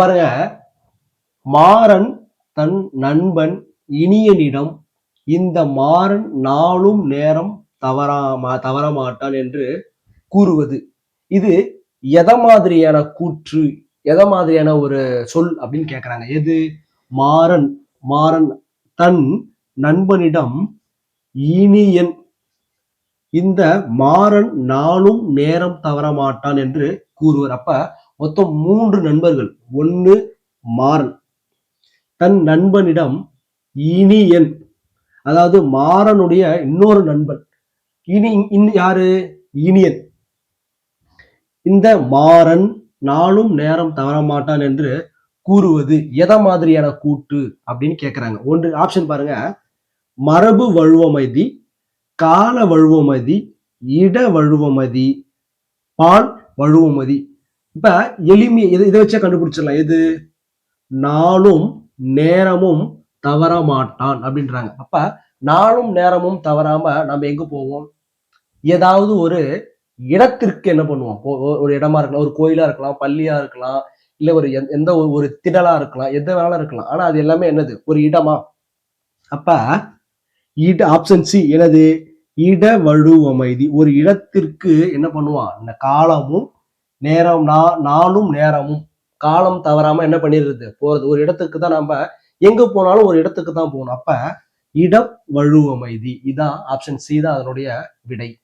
பாருங்க. மாறன் தன் நண்பன் இனியனிடம் இந்த மாறன் நாளும் நேரம் தவறாமா தவறமாட்டான் என்று கூறுவது. இது எத மாதிரியான கூற்று எத மாதிரியான ஒரு சொல் அப்படின்னு கேட்குறாங்க எது? மாறன் மாறன் தன் நண்பனிடம் இனியன் இந்த மாறன் நாளும் நேரம் தவறமாட்டான் என்று கூறுவர். அப்ப மொத்தம் மூன்று நண்பர்கள். ஒன்னு மாறன். தன் நண்பனிடம் இனியன் அதாவது மாறனுடைய இன்னொரு நண்பன். இனி இன் யாரு? இனியன் இந்த மாறன் நாளும் நேரம் தவறமாட்டான் என்று கூறுவது எதை மாதிரியான கூட்டு அப்படின்னு கேக்குறாங்க. ஒன்று ஆப்ஷன் பாருங்க. மரபு வழுவமைதி கால வழுவமதி இட வழுவமதி பால் வழுவமதி. இப்ப எளிமை இதை இதை வச்சே கண்டுபிடிச்சிடலாம்? எது? நாளும் நேரமும் தவற மாட்டான் அப்படின்றாங்க. அப்ப நாளும் நேரமும் தவறாம நம்ம எங்க போவோம்? ஏதாவது ஒரு இடத்திற்கு என்ன பண்ணுவோம்? ஒரு இடமா இருக்கலாம் ஒரு கோயிலா இருக்கலாம் பள்ளியா இருக்கலாம் இல்ல ஒரு எந்த- எந்த ஒரு- ஒரு திடலா இருக்கலாம் எந்த வேணாலும் இருக்கலாம். ஆனா அது எல்லாமே என்னது? ஒரு இடமா? அப்ப இட ஆப்ஷன் சி எனது இட வழுவமைதி ஒரு இடத்திற்கு என்ன பண்ணுவான்? இந்த காலமும் நேரம் நா- நாளும் நேரமும். காலம் தவறாம என்ன பண்ணிடுறது? போறது. ஒரு இடத்துக்கு தான் நம்ம எங்க போனாலும் ஒரு இடத்துக்கு தான் போகணும். அப்ப இடம் வழுவமைதி. இதான் ஆப்ஷன் சி தான் அதனுடைய விடை.